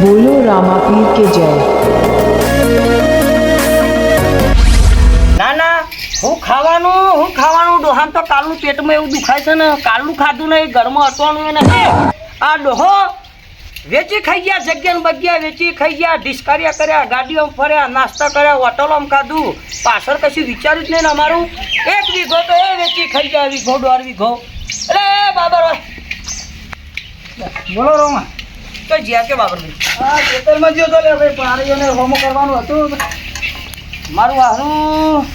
બોલો રામાપીર કે જય ના ના હું ખાવાનું હું ખાવાનું ડોહાન તો કાલનું પેટમાં એવું દુખાય છે ને, કાલનું ખાધું નહીં, ઘરમાં હટવાનું એ નહીં આ ડોહો વેચી ખાઈ ગયા જગ્યા બગ્યા, વેચી ખાઈ ગયા ડિસ્કારિયા કર્યા ગાડીઓમાં ફર્યા, નાસ્તા કર્યા હોટલોમાં ખાધું. પાછળ કશું વિચાર્યું જ નહીં ને અમારું. એક વીઘો તો એ વેચી ખાઈ ગયા, વીઘો દોઢ વીઘો. અરે, બાબર બોલો, રોમા. તો જ્યાં કે બાબરભાઈ હા ખેતરમાં ગયો તો લે ભાઈ પાણીઓને હોમો કરવાનું હતું. મારું હારું.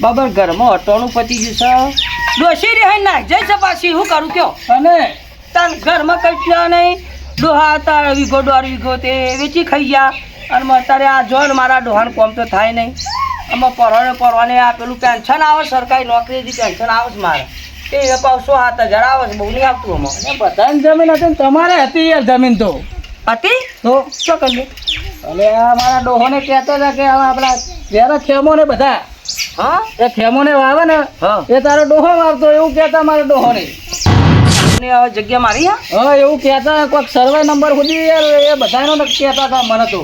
બાબર ઘરમાં અટવાનું પતી ગયું છે. ડોસી રે ના જઈ છે પાછી હું કરું કયો? અને? તાર ઘરમાં કઈ થયા નહીં. ડોહા તાર વીઘો દોઢ વીઘો તે વેચી ખાઈ ગયા. અને અત્યારે આ જો મારા ડોહાનું કોમ તો થાય નહીં. આમાં પરવાને પરવાને આ પેલું પેન્શન આવે સરકારી નોકરીથી પેન્શન આવે છે મારે. એ પાછું સો સાત હજાર આવે છે બહુ નહીં આવતું અમારે બધાની જમીન હતી ને તમારે હતી યાર જમીન તો. હતી? તો? શું કરીએ એટલે આ મારા ડોહોને કહેતા હતા કે હવે આપણા જ્યારે ખેમો ને બધા. હા? એ ખેમો ને વાવે ને એ તારો ડોહો વાવતો એવું કહેતા મારા ડોહોને. ને હવે જગ્યા મારી હા? એવું કહેતા કોઈક સર્વે નંબર સુધી યાર એ બધાનો કહેતા હતા મને તો.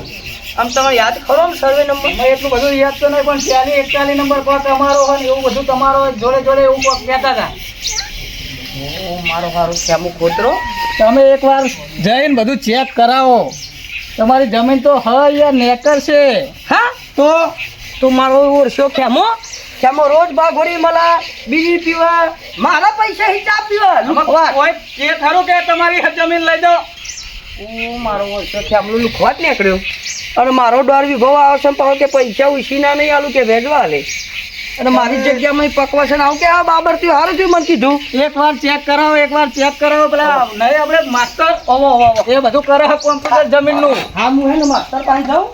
આમ તમારે યાદ ખરો ને સર્વે નંબર એટલું બધું યાદ તો નહીં પણ ચાલી એકતાલીસ નંબર પર તમારો હોય ને એવું બધું તમારો જોડે જોડે એવું કોક કહેતા હતા. મારો સારું શ્યામુ ખોતરો. તમે એકવાર જઈને બધું ચેક કરાવો. તમારી જમીન તો હ યાર નેકર છે. હા? તો? તું મારો ઓરસો ખેમો ખેમો રોજ બાગોડી મલા બીજી પીવા મારા પૈસા હિસાબ પીવા કોઈ કે ખરું કે તમારી જમીન લઈ દો ઓ મારો ઓરસો ખેમલો લુખવાટ નીકળ્યો. અને મારો ડોર વિભવ આવશે પણ કે પૈસા ઉછીના નહીં આલું કે ભેજવા લે અને મારી જગ્યામાં પકવા છે ને આવું કે આ બાબર થયું હારું થયું મને કીધું. એક વાર ચેક કરાવો એકવાર ચેક કરાવો પેલા નહીં આપણે માસ્ટર ઓવો ઓવો એ બધું કરે કોમ્પ્યુટર જમીનનું. હા હું હે ને માસ્તર પાસે જાઉં?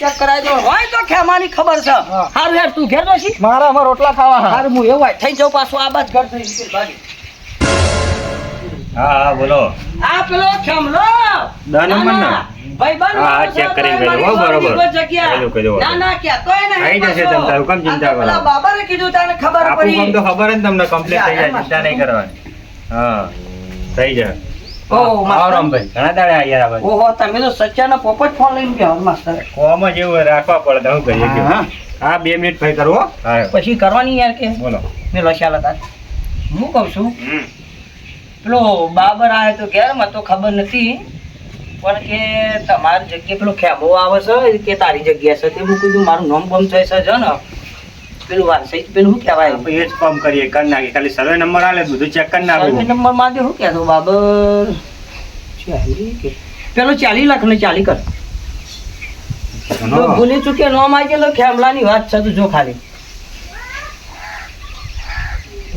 ચેક કરાવી દો હોય તો ખેમાની ખબર છે. હારું યાર તું ઘેર બેસી. મારા અમાર રોટલા ખાવા હારું હું એવું થઈ જાઉં પાછું. આ બાજ ઘર થઈ ગયું હા હા બોલો. આ પેલો ખેમલો. દા ના, ના? ના. હા, બરોબર. બીજો જગ્યા. કહેજો, કહેજો, ના, ના, કહેતોય નહીં આવી જશે તમ તારું, કેમ ચિંતા આ તો પેલા કરો? બાબાએ કીધું તને ખબર પડી કામ તો ખબર જ તમને કમ્પ્લીટ થઈ જાય ચિંતા નહીં કરવાની. હા થઈ જાય. ઓહો, આવો માસ્ટર. ઘણા દાડે આયા આ ઓહો તમે તો સચ્ચાનો પોપટ ફોન લઈને ગયા માસ્ટર કોમ જ એવું રાખવા પડે હું કે બે મિનિટ ભાઈ કરવો પછી કરવાની યાર કે? બોલો. ને લશ્યા હતા હું કહું છું. પેલો બાબર આવે તો ઘેર મને તો ખબર નથી. પણ કે તમારી જગ્યાએ પેલો ખેબો આવે છે કે તારી જગ્યા છે તે હું કીધું મારું નામ બમ થાય છે ને. પેલું વારસાઈ પેલું શું કહેવાય? એ જ કામ કરીએ કરી નાખીએ. ખાલી સર્વે નંબર આલે બધું ચેક કરી સર્વે નાખવું નંબરમાં શું કહેતો? બાબર ચાલી પેલો ચાલી લાખ ને ચાલી કર. ભૂલી ચૂક્યા નોમ આવી ગયેલો ખેમલાની વાત છે તું જો ખાલી.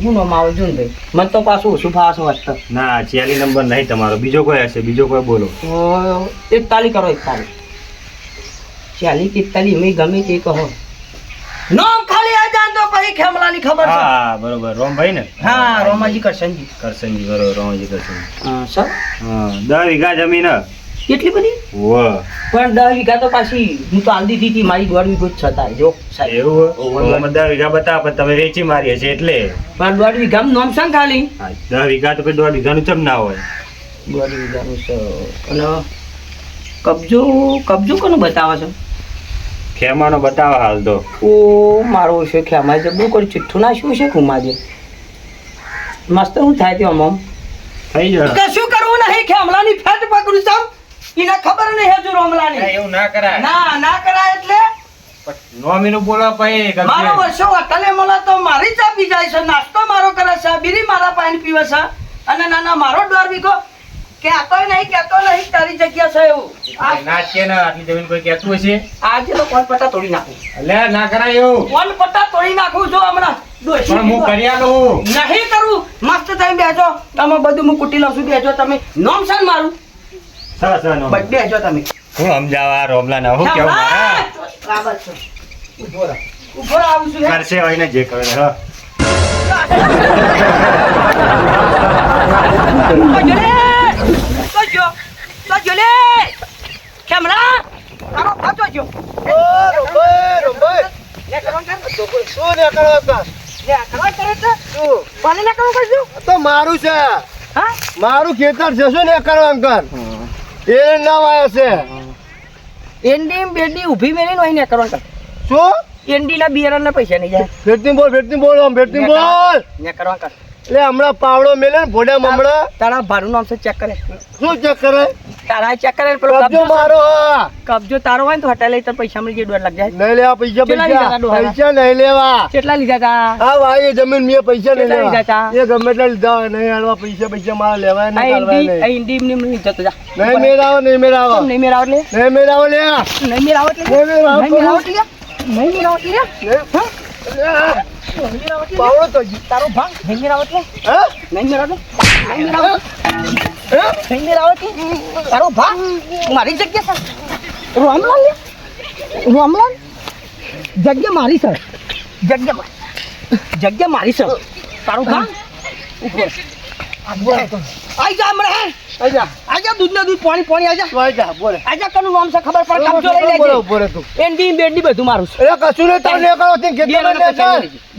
હું નોમ આવું છું ભાઈ? મને તો પાછું ઓછું વાંચતા ના ચિયાલી નંબર નહીં તમારો. બીજો કોઈ હશે? બીજો કોઈ બોલો. એકતાલી કરો એકતાલી ચાલી કે મેં ગમે તે કહો. નામ ખાલી આ જાણ તો પછી ખેમલાની ખબર છે. હા બરોબર. રોમભાઈ ને? હા રોમાજી કરશનજી. કરશનજી બરોબર. રોમાજી કરશનજી. હા સર? હા દસ વીઘા જમીન. કેટલી બધી? વાહ. પણ દસ વીઘા તો પાછી હું તો આલદી દીધી મારી દોઢ વીઘો જ છતા. જો સાહેબ. એવું દસ વીઘા બતાવો પણ તમે વેચી મારી હશે એટલે. પણ દોઢ વીઘા નોમ છે ને ખાલી દસ વીઘા તો દોઢ વીઘાનું ચમ ના હોય. દોઢ વીઘાનું છે અને કબજો કબજો કોનો બતાવે છે? ખેમાનો બતાવો હાલ તો. ઓ મારો છે ખેમા છે. બહુ કરી ચિઠ્ઠું શું છે કુમારી મસ્ત હું થાય ત્યાં મમ થઈ જાય કશું કરવું નહીં ખેમલાની ફેટ પકડું છું. એને ખબર નહીં હેજુ રોમલાની. એવું ના કરાય. ના ના કરાય એટલે? નોમીનું બોલવા પછી મારો વર્ષો અટલે મળે તો મારી ચા પી જાય છે. નાસ્તો મારો કરે છે. બીરી મારા પાણી પીવે છે. અને નાના મારો ડોર બીકો કહેતો નહીં કહેતો નહીં તારી જગ્યા છે એવું. ના છે ને આટલી જમીન કોઈ કહેતું હશે? આજે તો કોણ પટ્ટા તોડી નાખું? એટલે ના કરાય એવું. કોણ પટ્ટા તોડી નાખું છું હમણાં? પણ હું કરી આલું. નહીં કરું. મસ્ત થઈ બેજો તમે બધું હું કુટી લઉં છું બેજો તમે નોમસન મારું. સરસ સરસ નોમ. બસ તમે. હું સમજાવા રોમલા ના હું કેવું મારા? બરાબર છે. ઊભો રહો. ઊભો આવું છું કરશે હોય ને જે કરે હા. જો. જો! જો જો. કર. કરે મારું છે. હા? મારું ખેતર જશો શું ને કરવા અંકલ? એ નામ આવ્યા છે. એન્ડી બેન્ડી ઊભી મેળીને અહીં ને કરવાનું શું? એન્ડીના બિયારણના પૈસા નહીં જાય. ભેટની બોલ ભેટની બોલ આમ ભેટની બોલ. ને કરવા કર એટલે હમણાં પાવડો મેલે ને ભોડા હમણાં તારા ભારું નામ છે ચેક કરે? શું ચેક કરે? તારા ચેક કરે પેલો કબજો મારો. કબજો તારો હોય ને તો હટાઈ લઈ તો પૈસા મળી જાય દોઢ લાખ જાય. નહીં લેવા પૈસા પૈસા. પૈસા નહીં લેવા. કેટલા લીધા તા? હા ભાઈ જમીન મેં પૈસા નહીં લેવા. લેવા એ ગમે એટલા લીધા હોય નહીં હાલવા પૈસા પૈસા મારા લેવા નહીં હાલવાય નહીં. આ નહીં ઇન્ડી એમને એમને જતો જા. નહીં મેરાવો નહીં મેરાવો નહીં મેરાવટ લે? નહીં મેરાવો લે. નહીં મેરાવટ લે? નહીં મેરાવો નહીં મેરાવટ લે? નહીં મેરાવટ લે? હા? પાવડો તો તારો ભાગ નહીં મેરાવટ લે? હા? નહીં મેરાવટ લે? નહીં મેરાવટ હે? આવે તારો ભાગ મારી જગ્યા સર રામલાલ લે રામલાલ જગ્યા મારી સર જગ્યા જગ્યા મારી સર તારો ભાગ ઊભો રહે. આઈ જા હમણાં આઈ જા. દૂધ ના દૂધ પાણી પાણી આજા આઈ જા, બોલે. આજા કનું નામ છે ખબર પડે કબજો લઈ બોલે, લેજે રહે તું. એન્ડી બધું મારું છે અરે કશું નહીં તારે છે, ખેતરમાં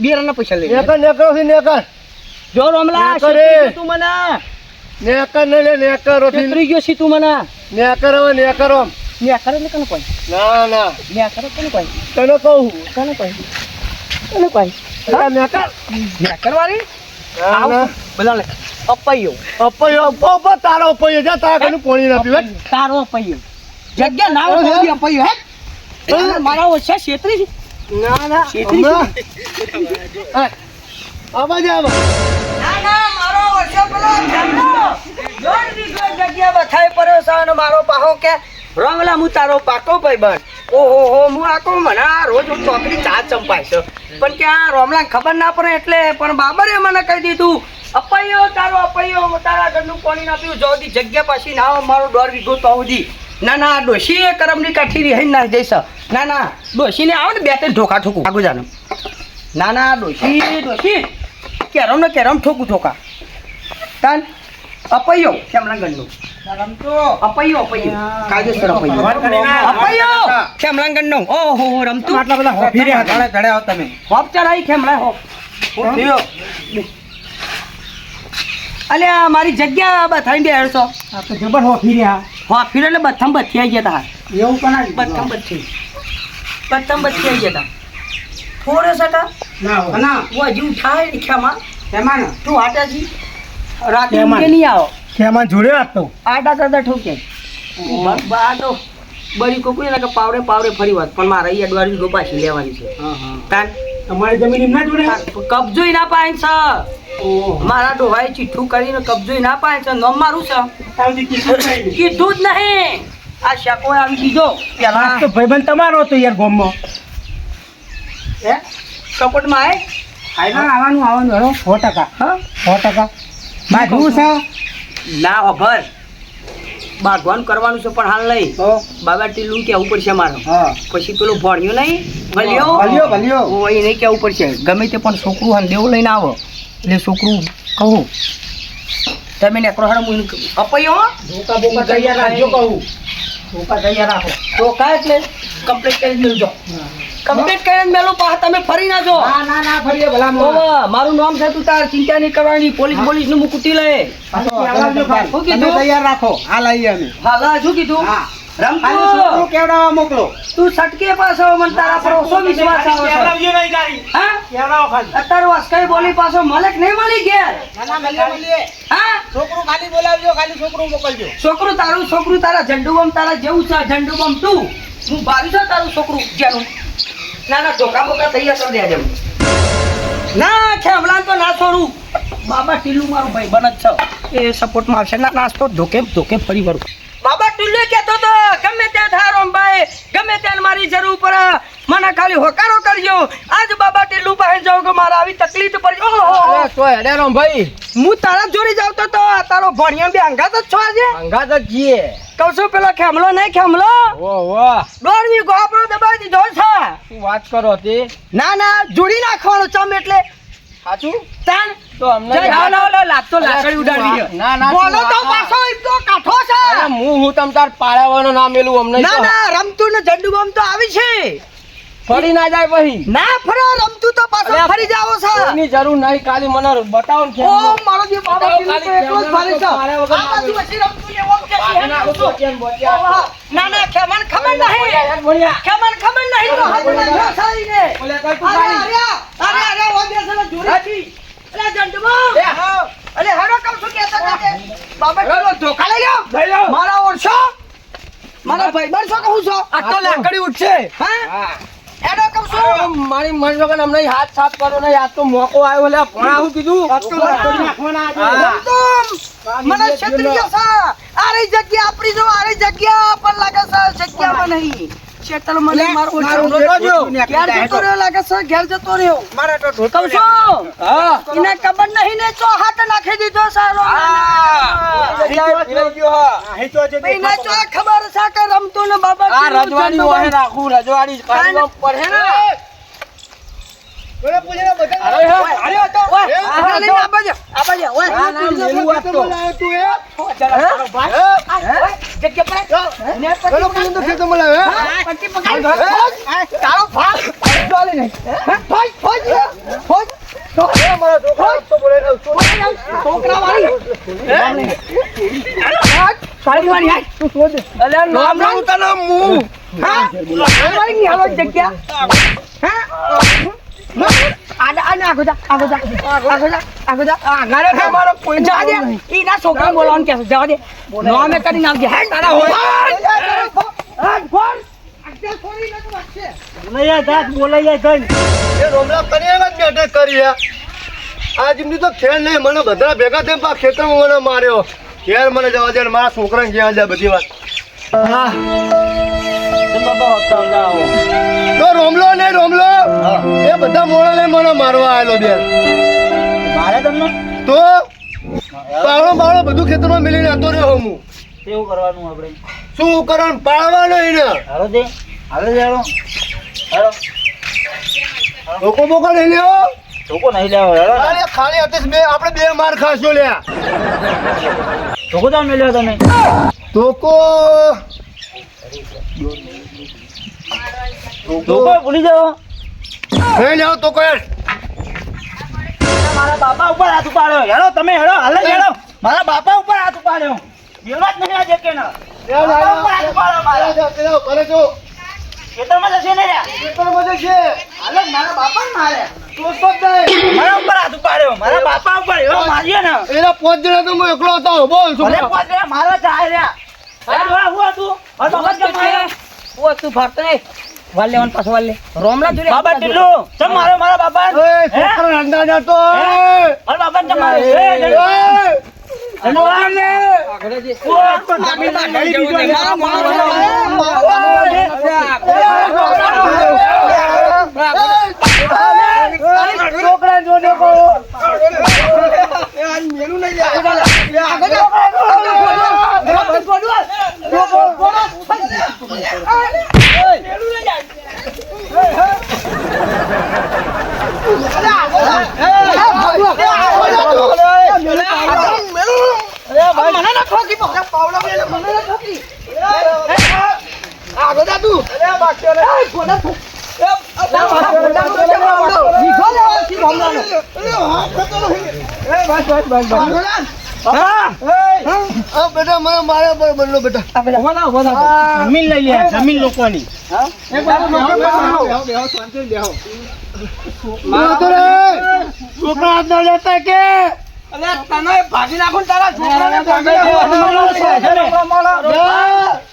બિયારણના પૈસા લઈ લેજે. નેકળ, નેકળો છે, નેકળ. જો રોમલા કરે. તું મને નેકળ ને લે, નેકળ રોથી. છેતરી ગયો છી તું મને. નેકળ હવે, નેકળ આમ. ન્યા એટલે કને કોઈ? ના ના. ન્યા કરે કને કોઈ? તને કહું. કને કોઈ? કને કોઈ? અરે નેકળ. ન્યા કરવાની ના, અપાયો. અપૈયો. તારો અપૈયો, જા, તારા ઘરનું પાણી ના પીવે. તારો અપૈયો. જગ્યા ના હોય તો અપૈયો હે? મારા ઓછા છેતરી ના, ના, છેતરી. આવા જા, આવા. મારો પાહો કે, રંગલા, હું તારો પાકો ભાઈ બન. ઓહો, હો, હું આકો મને આ રોજ હું ચોકડી ચા છે. પણ કે આ ખબર ના પડે એટલે, પણ બાબરે મને કહી દીધું, અપાયો, તારો અપાયો તારા ઘરનું પાણી ના જો દી જગ્યા પાછી ના મારો દોઢ વીઘો તો સુધી ના ના ડોશી કરમની કાઠી રહી ના જઈશ ના ના, ડોશીને આવે ને બે ત્રણ ઠોકા ઠોકું. આગુ જાનું. ના ના, ડોશી ડોશી. કેરમ ને કેરમ ઠોકું ઠોકા. તાન અપૈયો કેમલા ગણનું અપૈયો અપૈયો. કાયદેસર અપૈયો. અપૈયો! ખેમલા ગંડનું ઓહો હો રમતું. આટલા બધા હોફી રહ્યા ઘડે ઘડે આવ તમે. હોપ ચડાવી ખેમલા થયો. અલે મારી જગ્યા બથાઈ બે હેડસો આ તો જબર હોફી રહ્યા. હોફી એટલે બથમ બથી આવી ગયા તા. એવું કના બથમ બથી બથમ બથી આવી ગયા તા. થોડે સટા ના ના વો જીવ થાય ને ખેમા ખેમા તું આટા છી રાતે ઊંઘે નહીં આવો. ખેમાં જોડે રાખતો આટા કરતા ઠોકે. બાડો બરી કોકું એના કે પાવરે પાવરે ફરી વાત. પણ મારે અહીંયા દ્વારી ગો પાછી લેવાની છે. કાન તમારી જમીન એમના જોડે કબજો ના પાય છે. મારા ડોહાએ ચીઠું કરીને કબજો ના પાય છે. નોમ મારું છે. કીધું જ નહીં. આ શકો આવી બીજો પેલા તો ભાઈબંધ તમારો હતો યાર ગોમમાં. હે? સપોર્ટમાં આય? હા આવવાનું આવવાનું. હેડો સો ટકા. હા? સો ટકા. બાજુ છે? ના અભર. બાગવાન કરવાનું છે પણ હાલ નહીં. બાબા ટીલું કેવું પડશે મારે? હા. પછી પેલો ભણ્યો નહીં? ભલ્યો? ભલ્યો, ભલ્યો. એ નહીં કેવું પડશે. ગમે તે પણ છોકરું હાલ દેવું લઈને આવો. એટલે છોકરું કહું. તમે નેકરો હાડો હું અપૈયો હો? ધોકા બોકા તૈયાર રાખજો કહું. ધોકા તૈયાર રાખો. એટલે કમ્પ્લીટ કરી મેલજો કમ્પ્લીટ કરીને મેલો પાછા તમે ફરી ના જો ના ના ના ફરીએ ભલા ઓવા, મારું નામ છે તું તાર ચિંતા નહીં કરવાની પોલીસ પોલીસનું કુટી લે. શું કીધું? તૈયાર રાખો. આ લઈએ અમે. હાલા શું કીધું? હા. છોકરું મોકલો. તું સટકે પાછો મને તારા પર ઓછો વિશ્વાસ આવે છે. હા? અત્યારે વાસ્કાઈ બોલી પાછો મલક નહીં મળી ગયા હા? છોકરું ખાલી બોલાવજો ખાલી છોકરું મોકલજો. છોકરું તારું છોકરું તારા ઝંડુબમ તારા જેવું છે ઝંડુબમ તું. હું બાવી છો તારું છોકરું જેનું. ના ના ધોકા બોકા તૈયાર કરી દેજે ના ખેમલા તો ના છોડું. બાબા ટીલું મારું ભાઈ બન જ છે. એ સપોર્ટમાં આવશે ના નાસ્તો ધોકે ધોકે ફરી વળું. બાબા ટીલ્લુ કહેતો તો ગમે ત્યાં થાય રોમભાઈ ગમે ત્યાં મારી જરૂર પડે મને ખાલી હોકારો કરજો. આજ બાબા ટીલ્લુ પાસે જાઉં કે મારે આવી તકલીફ પડી. ઓહો તો હેડે રામ ભાઈ હું તારા જોડી જાવ તો તારો ભણિયો બે અંગાત જ છો આજે? અંગાત જ છીએ કહું છું પેલો ખેમલો નહીં ખેમલો? ઓ વાહ દોડવી ગોપરો દબાવી દીધો છે. શું વાત કરો તે ના ના જોડી નાખવાનું ચમ એટલે? સાચું? તાન તો અમને લાગતો લાકડી ઉડાડી ના, ના, બોલો તો પાછો તો કાઠો છે. હું હું તમ તાર પાળાવાનો ના મેલું અમને ના ના રમતું ને ઝંડુ બમ તો આવી છે. ફરી ના જાય પછી ના ફરો રમતું તો પાછો ફરી જાવો છે. એની જરૂર નહીં ખાલી મને બતાવો ને ઓ મારો જે બાબા તો એટલો જ. છે. આ બાજુ ને ના ખેમન ખબર નહીં ખેમન ખબર નહીં તો હાથ ના થયો સારીને. બોલ્યા કર તું અરે અરે અરે અરે ઓ બેસે ને અરે જંડબો અરે હેડો કહું છું કે તને બાબા ટીલું ધોકા લઈ લ્યો લઈ લો. મારા ઓળશો મારા ભાઈ બનશો કહું છો આ તો લાકડી ઉઠશે હા હા કમ શું મારી મન વગર અમને હાથ સાફ કરો ને આજ તો મોકો આવ્યો એટલે ભણા હું કીધું? મને છેતરી સા છે. આ જગ્યા આપણી જો આ જગ્યા પણ લાગે છે જગ્યામાં નહીં. શેતલ મને મારો ઓછો. બેટો ઘેર જતો રહ્યો લાગે છે ઘેર જતો રહ્યો. કહું છું? હા. એને ખબર નહીં ને ચો હાથ નાખી દીધો સારો ચો ખબર છે કે રમતું ને બાબા આ રજવાડી ઓહે રાખું રજવાડી પડે ને. છોકરા તો બોલે ને તું છોકરા વાળી સાડી વાળી આય તું શોધ અલ્યા નામ નામ તને મું. હા? જગ્યા. આગો જા આગો જા આગો જા આગો જા આગારે તમારો કોઈ જા દે. ઈ ના છોકરા બોલાવાનું કે જવા દે. નામે કરીને આવજે હે તારા હોય. એ રોમલા કરી એમ જ બેઠક કરી હે. આજ એમની તો ખેલ નહીં. મને બધા ભેગા થઈને પા ખેતરમાં મને માર્યો. ખેર મને જવા દે મારા છોકરાને જ્યાં જાય બધી વાત. તો રોમલો ને રોમલો. એ બધા મોડા લઈ મને મારવા આવેલો બેન. તો પાવડો પાવડો બધું ખેતરમાં મિલીને હતો રહ્યો હું. કેવું કરવાનું આપણે? શું કરવાનું? પાળવાનો એને હાલો દે હાલો દે હાલો. હાલો. લોકો બોકો નહીં લેવો ચોકો નહીં લેવો અરે ખાલી હતી બે આપણે બે માર ખાશો લ્યા. ચોકો તો મેલ્યો તમે. તોકો ચોકો ભૂલી જાઓ. હે જાઓ તો કોઈ મારા બાપા ઉપર હાથ ઉપાડ્યો. હેડો તમે હેડો હાલ હેડો મારા બાપા ઉપર હાથ ઉપાડ્યો. મેળવા જ નહીં આ જગ્યા ના બાપા ઉપર હાથ મારા. ખેતરમાં જશે હાલ મારા બાપા ને મારે. મારા ઉપર હાથ ઉપાડ્યો. મારા બાપા ઉપર એવો માર્યો ને. એના પાંચ જણા તો હું એકલો હતો બોલ છોકરા પાંચ જણા ચાહે રહ્યા અરે જોડે ભાગતો નહીં. વાલ લેવાનું પાછો વાલ મારા મારે જમીન લઈ લે લોકોની. છોકરા હાથ ના લેતા કે? અલ્યા તને ભાગી નાખો તારા છોકરાને ભાગી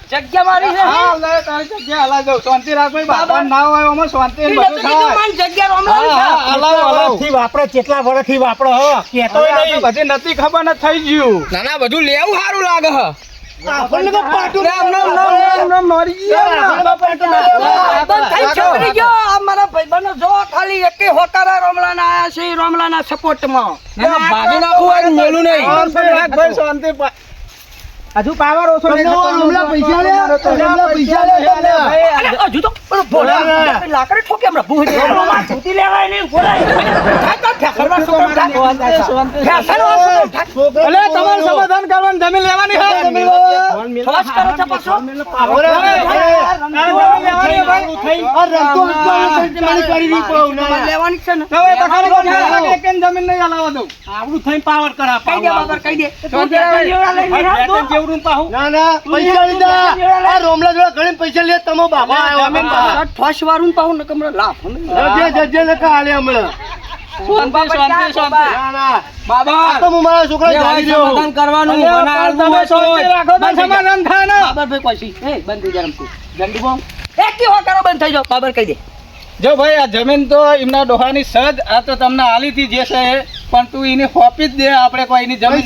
જગ્યા મારી છે. હા, લે, તારી જગ્યાએ હલાવી દઉં. શાંતિ રાખ બાપા ના હોય એમાં શાંતિ બધું થાય. જગ્યા રોમલા હા, હા, હલાવો, હલાવો. વાપરો કેટલા વર્ષથી વાપરો હો? કેતો હવે બધી નથી ખબર ને થઈ ગયું. ના ના બધું લેવું સારું લાગે હ. આપણને તો પાટું નામ, નામ, નામ, નામ, નામ, મરી ગયા. થઈ છોકરી ગયો. આ મારા ભાઈબંધો જો ખાલી એકે હોકારા રોમલાના આયા છે રોમલાના સપોર્ટમાં ના, ના, ભાગી મેલું નહીં. શાંતિ રાખ ભાઈ, શાંતિ પા- હજુ પાવર ઓછો થતો. રોમલા પૈસા લે રોમલા પૈસા લે અરે હજુ તો પેલો ભોળા લાકડી ઠોકે હમણાં ભૂ રોમલામાં ધોતી લેવાય નહીં બોલાય થાય તો ફેસલમાં છોકરો. અલે તમારે સમાધાન કરવાનું જમીન લેવાની હે જમીન લો. ફોસ કરો છો પાછો? અરે લેવાની ના. છે ને જમીન નહીં હલાવા દઉં. આવડું થઈને પાવર કરા કહી દે કહી દે તું તો બે જેવડા લઈને આ આવતો. બેટન જેવડું પાહું. ના ના પૈસા લીધા આ રોમલા જોડે ઘણી પૈસા લે તમે બાપા જમીન આવ્યા ઠોસ વાળું પાહું ને કમરે લાભ જજે જજે નકા હાલે હમણાં શાંતિ, શાંતિ, શાંતિ. ના ના. બાબા તો હું મારા છોકરા જાણી રહ્યો કરવાનું તમે શાંતિ રાખો તો સમાધાન થાય ને. બાબર ભાઈ પછી એ બંધ થઈ જા રમતું બોમ. એક દી હો કરો બંધ થઈ જાઓ? બાબર કહી દે. જો ભાઈ આ જમીન તો એમના ડોહાની સજ આ તો તમને આલી થી જે છે એ. પણ તું એને હોપી જ દે આપણે કોઈની જમીન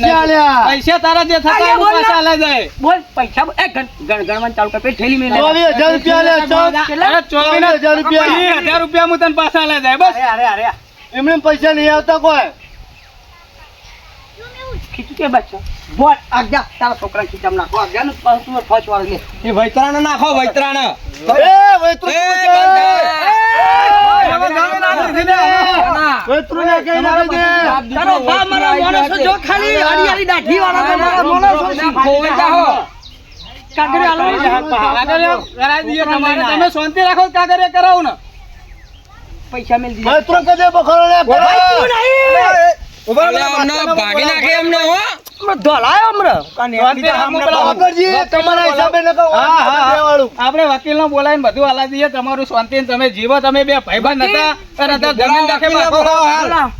પૈસા. તારા જે થતા એનું. પાછા આલાઈ જાય. બોલ પૈસા એ ગણ ગણ- ચાલુ કર પછી થેલી મેં ચોવીસ હજાર રૂપિયા લે ચોવીસ અરે ચોવીસ હજાર રૂપિયા વીસ હજાર રૂપિયા હું તને પાછા આલાઈ જાય બસ. અરે અરે અરે એમને પૈસા નહીં આવતા કોઈ. ખીચું કે બચ્ચો બોલ આગજા તારા છોકરા ખીચામ નાખો. આગજા નું પાછું તું ફોચ વાળું લે. એ વૈતરાણ નાખો વૈતરાણ. એ વૈતરું એ, શું બંધ છે? એ, હવે જમીન આલી દીધી ને. કઈ નાખી દે તારો બા મારા માણસો જો ખાલી આડી આડી દાઢી વાળા તો મારા માણસો છે. ખોવાઈ જાઓ. કાંકરી હાલો કરાવી દઈએ તમારે તમે શાંતિ રાખો કાગળિયા કરાવો ને. પૈસા મેલ દીધા. વૈતરું કદે બખરો નહીં. ભાગી નાખે એમને હો. ધોલાયો. આપણે વકીલ નો બોલાવીને બધું આલા દઈએ તમારું શાંતિ ને તમે જીવો તમે બે ભાઈબંધ હતા. બોલા.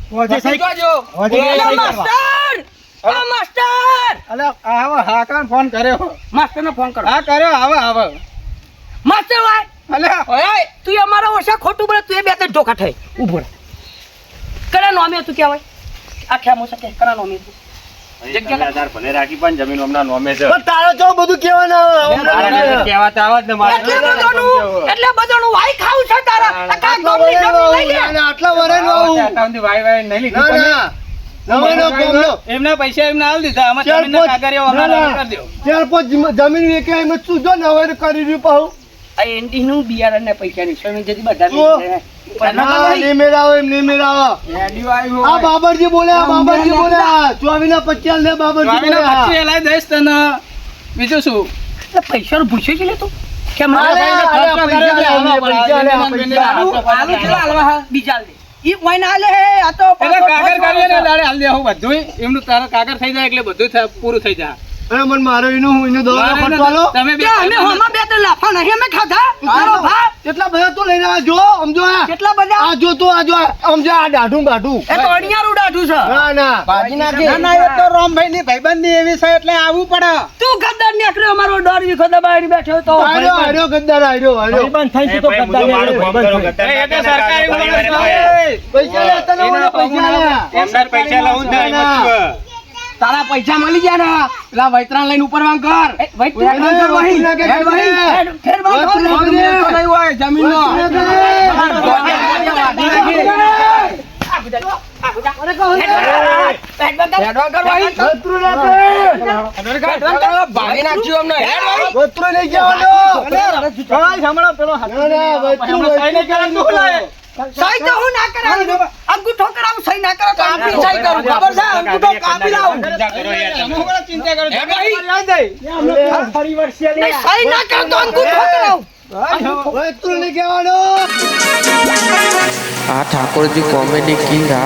બોલા, માસ્ટર! આ માસ્ટર! અલ્યા, આવો હા કાન ફોન કર્યો. માસ્ટરને ફોન કરો. હા કર્યો આવે આવે માસ્ટર ભાઈ અલ્યા ઓય તું અમારા ઓછા ખોટું બોલે તું એ બે ધોકા થઈ ઊભો કયા નોમે હતું કહેવાય? આખ્યા મોસે કે કયા નોમે હતું પણ તારો જો બધું કહેવાના આવે. એટલે બધાનું એટલે બધાનું વાઈ ખાવું છે તારા આ કાંઈ જમીન લઈ લે. ના, ના, આટલા વરે ન આવું. ના, ના. નવાઈનો ગમનો. એમના પૈસા એમને આલ દીધા આમાં ચાર જમીનના પાંચ- કાગળિયા ના, અમારા કરી દ્યો. ચાર પાંચ જમીન વેચાય એમાં શું જો કરી રહ્યું પાછું? આ એન્ટીનું બિયારણ ને સ્વામી જતી બધા બાબરજી બોલે બાબરજી બોલે આ ચોવીના પચાસ લે બાબરજી સ્વામીના બોલે આ. પચીસ એલાય દઈશ તને બીજું શું? પૈસાનું પૂછ્યું છે ને પૈસા પૂછે પૈસા પૈસા. તો છે. દાડે હાલ દે હું બધું એમનું તારા કાગળ થઈ જાય એટલે બધું થાય- પૂરું થઈ જાય. અરે મને મારો એનું હું એનું દવાનો મારે તમે બે અમે હોમાં બે ત્રણ લાફા નહીં અમે ખાધા. તારો ભા કેટલા બધા તો લઈને આ જો સમજો આ. કેટલા બધા? આ જો તું આ જો સમજો આ દાઢું બાઢું. એ તો અણિયારું દાઢું છે. ના ના. ના ના એ તો રોમભાઈ ની ભાઈબંધી એવી છે એટલે આવવું પડે. તું ગદ્દાર નીકળ્યો અમારો ડર વિખો દબાઈને બેઠો તો આર્યો આર્યો ગદ્દાર આર્યો આર્યો એ એટલે સરકારી માણસ હોય. પૈસા લે પૈસા લાવું ના, ના. તારા પૈસા મળી ગયા ને પેલા વૈતરાણ લઈને ઉપર વાંગ કર જમીન કર, વૈતરાણ કર, ફેર બાંધ. જમીનનો વસ્ત્રો રાખે. વસ્ત્રો લઈ જવાનો. ના, ના, વસ્ત્રો, વસ્ત્રો. સહી તો હું ના કરાવું અંગૂઠો કરાવ સહી ના કરો તો આપી સહી કરું. ખબર છે? અંગૂઠો કાપી લાવું. ચિંતા કરો સહી ના કરો તો અંગૂઠો કરાવું. આ ઠાકોરજી કોમેડી કિંગ. આ